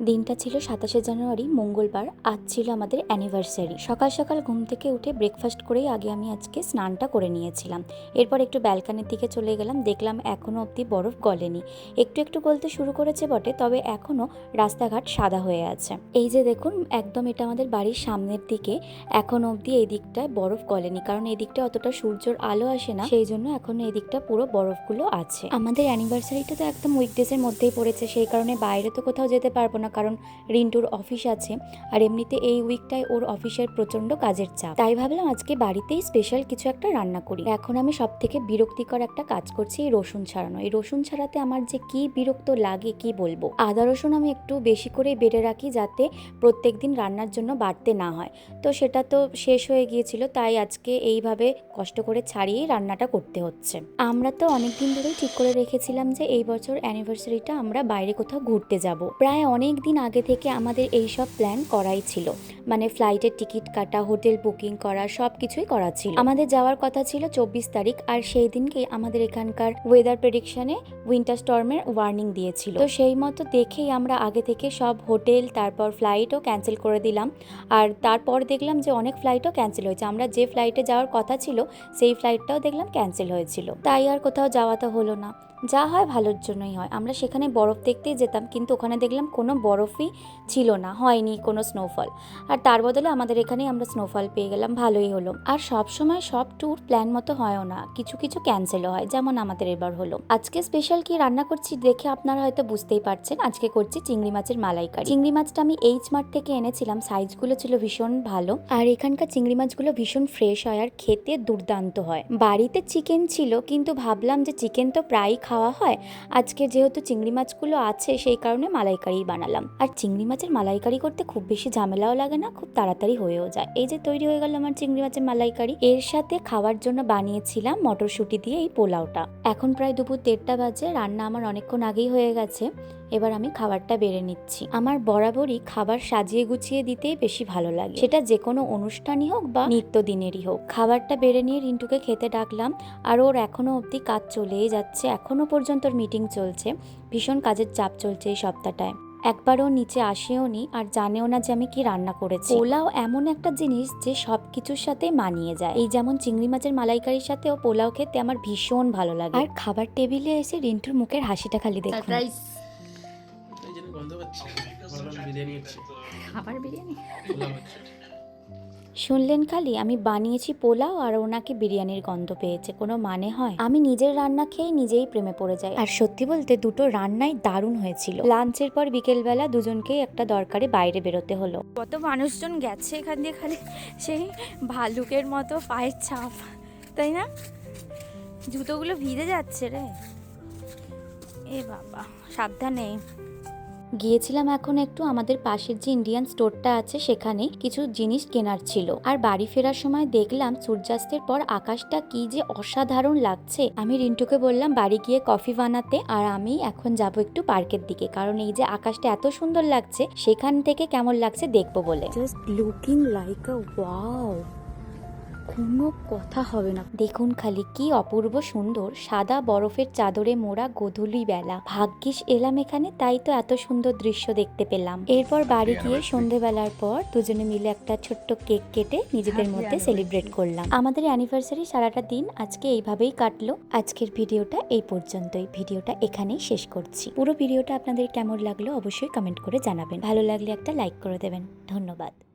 দিনটা ছিল সাতাশে জানুয়ারি, মঙ্গলবার। আজ ছিল আমাদের অ্যানিভার্সারি সকাল সকাল ঘুম থেকে উঠে ব্রেকফাস্ট করেই আগে আমি আজকে স্নানটা করে নিয়েছিলাম। এরপর একটু ব্যালকানির দিকে চলে গেলাম, দেখলাম এখনও অবধি বরফ গলেনি। একটু একটু গলতে শুরু করেছে বটে, তবে এখনও রাস্তাঘাট সাদা হয়ে আছে। এই যে দেখুন, একদম এটা আমাদের বাড়ির সামনের দিকে, এখন অবধি এই দিকটায় বরফ গলেনি। কারণ এই দিকটা অতটা সূর্যর আলো আসে না, সেই জন্য এখনও এই দিকটা পুরো বরফগুলো আছে। আমাদের অ্যানিভার্সারিটা তো একদম উইকডেজের মধ্যেই পড়েছে, সেই কারণে বাইরে তো কোথাও যেতে পারব না। কারণ রিন্টুর অফিস আছে আর এমনিতে এই উইকটায় ওর অফিসের প্রচণ্ড কাজের চাপ। তাই ভাবলাম আজকে বাড়িতেই স্পেশাল কিছু একটা রান্না করি। এখন আমি সব থেকে বিরক্তিকর একটা কাজ করছি এই রসুন ছাড়ানো। এই রসুন ছাড়াতে আমার যে কি বিরক্ত লাগে কি বলব? আদা রসুন আমি একটু বেশি করে বেড়ে রাখি যাতে প্রত্যেক দিন রান্নার জন্য বাড়তে না হয়। তো সেটা তো শেষ হয়ে গিয়েছিল, তাই আজকে এইভাবে কষ্ট করে ছাড়িয়েই রান্নাটা করতে হচ্ছে। আমরা তো অনেক দিন ধরেই ঠিক করে রেখেছিলাম যে এই বছর অ্যানিভার্সারিটা আমরা বাইরে কোথাও ঘুরতে যাব। প্রায় অনেক দিন আগে থেকে আমাদের এই সব প্ল্যান করাই ছিল। মানে ফ্লাইটের টিকিট কাটা হোটেল বুকিং করা সব কিছুই করা ছিল। আমাদের যাওয়ার কথা ছিল চব্বিশ তারিখ আর সেই দিনকেই আমাদের এখানকার ওয়েদার প্রেডিকশনে উইন্টার স্টর্মের ওয়ার্নিং দিয়েছিল। তো সেই মতো দেখেই আমরা আগে থেকে সব হোটেল তারপর ফ্লাইটও ক্যান্সেল করে দিলাম। আর তারপর দেখলাম যে অনেক ফ্লাইটও ক্যান্সেল হয়েছে। আমরা যে ফ্লাইটে যাওয়ার কথা ছিল, সেই ফ্লাইটটাও দেখলাম ক্যান্সেল হয়েছিল। তাই আর কোথাও যাওয়া তো হলো না। যা হয় ভালোর জন্যই হয়। আমরা সেখানে বরফ দেখতেই যেতাম, কিন্তু ওখানে দেখলাম কোনো বরফই ছিল না, হয়নি কোনো স্নোফল আর তার বদলে আমাদের এখানেই আমরা স্নোফল পেয়ে গেলাম, ভালোই হলো। আর সব সময় সব ট্যুর প্ল্যান মতো হয়ও না, কিছু কিছু ক্যান্সেলও হয়, যেমন আমাদের এবার হলো। আজকে স্পেশাল কি রান্না করছি দেখে আপনারা হয়তো বুঝতেই পারছেন, আজকে করছি চিংড়ি মাছের মালাইকারি। চিংড়ি মাছটা আমি এইচ মার্ট থেকে এনেছিলাম সাইজগুলো ছিল ভীষণ ভালো। আর এখানকার চিংড়ি মাছগুলো ভীষণ ফ্রেশ হয় আর খেতে দুর্দান্ত হয়। বাড়িতে চিকেন ছিল, কিন্তু ভাবলাম যে চিকেন তো প্রায়ই খাওয়া হয়। আজকে যেহেতু চিংড়ি মাছগুলো আছে, সেই কারণে মালাইকারি বানালাম। আর চিংড়ি মাছের মালাইকারি করতে খুব বেশি ঝামেলাও লাগে না খুব তাড়াতাড়ি হয়েও যায়। এই যে তৈরি হয়ে গেল আমার চিংড়ি মাছের মালাইকারি, এর সাথে খাওয়ার জন্য বানিয়েছিলাম মটরশুঁটি দিয়ে এই পোলাওটা। এখন প্রায় দুপুর দেড়টা বাজে, রান্না আমার অনেকক্ষণ আগেই হয়ে গেছে। এবার আমি খাবারটা বেড়ে নিচ্ছি। আমার বরাবরই খাবার সাজিয়ে গুছিয়ে দিতেই বেশি ভালো লাগে। সেটা যে কোনো অনুষ্ঠানই হোক বা নিত্যদিনেরই হোক। খাবারটা বেড়ে নিয়ে রিন্টুকে খেতে ডাকলাম, আর ওর এখনও অবধি কাজ চলেই যাচ্ছে। এখনও পর্যন্ত মিটিং চলছে। ভীষণ কাজের চাপ চলছে এই সপ্তাহটায়। একবারও নিচে আসেও নি আর জানেও না যে আমি কি রান্না করেছি। পোলাও এমন একটা জিনিস যে সব কিছুর সাথে মানিয়ে যায়। এই যেমন চিংড়ি মাছের মালাইকারির সাথেও পোলাও খেতে আমার ভীষণ ভালো লাগে। আর খাবার টেবিলে এসে রিন্টুর মুখের হাসিটা খালি দেখুন। খাবার বিরিয়ানি? শুনলেন খালি, আমি বানিয়েছি পোলাও আর ওনাকে বিরিয়ানির গন্ধ পেয়েছে, কোনো মানে হয়? আমি নিজের রান্না খেয়ে নিজেই প্রেমে পড়ে যাই। আর সত্যি বলতে দুটো রান্নাই দারুণ হয়েছিল। লাঞ্চের পর বিকেলবেলা দুজনকেই একটা দরকারে বাইরে বেরোতে হলো। কত মানুষজন গেছে এখান দিয়ে খালি সেই ভালুকের মতো পায়ের ছাপ, তাই না? জুতোগুলো ভিজে যাচ্ছে রে। এ বাবা, সাবধানে। গিয়েছিলাম এখন একটু, আমাদের পাশের যে ইন্ডিয়ান স্টোরটা আছে সেখানে কিছু জিনিস কেনার ছিল। আর বাড়ি ফেরার সময় দেখলাম সূর্যাস্তের পর আকাশটা কি যে অসাধারণ লাগছে। আমি রিন্টুকে বললাম, বাড়ি গিয়ে কফি বানাতে আর আমি এখন যাব একটু পার্কের দিকে, কারণ এই যে আকাশটা এত সুন্দর লাগছে, সেখান থেকে কেমন লাগছে দেখব বলে। Just looking like a wow কোনো কথা হবে না। দেখুন খালি কি অপূর্ব সুন্দর সাদা বরফের চাদরে মোড়া গোধূলি বেলা। ভাগ্যিস এলাম এখানে তাই তো এত সুন্দর দৃশ্য দেখতে পেলাম। এরপর বাড়ি গিয়ে সন্ধেবেলার পর দুজনে মিলে একটা ছোট্ট কেক কেটে নিজেদের মধ্যে সেলিব্রেট করলাম। আমাদের অ্যানিভার্সারি সারাটা দিন আজকে এইভাবেই কাটলো। আজকের ভিডিওটা এই পর্যন্তই। ভিডিওটা এখানেই শেষ করছি। পুরো ভিডিওটা আপনাদের কেমন লাগল অবশ্যই কমেন্ট করে জানাবেন। ভালো লাগলে একটা লাইক করে দেবেন। ধন্যবাদ।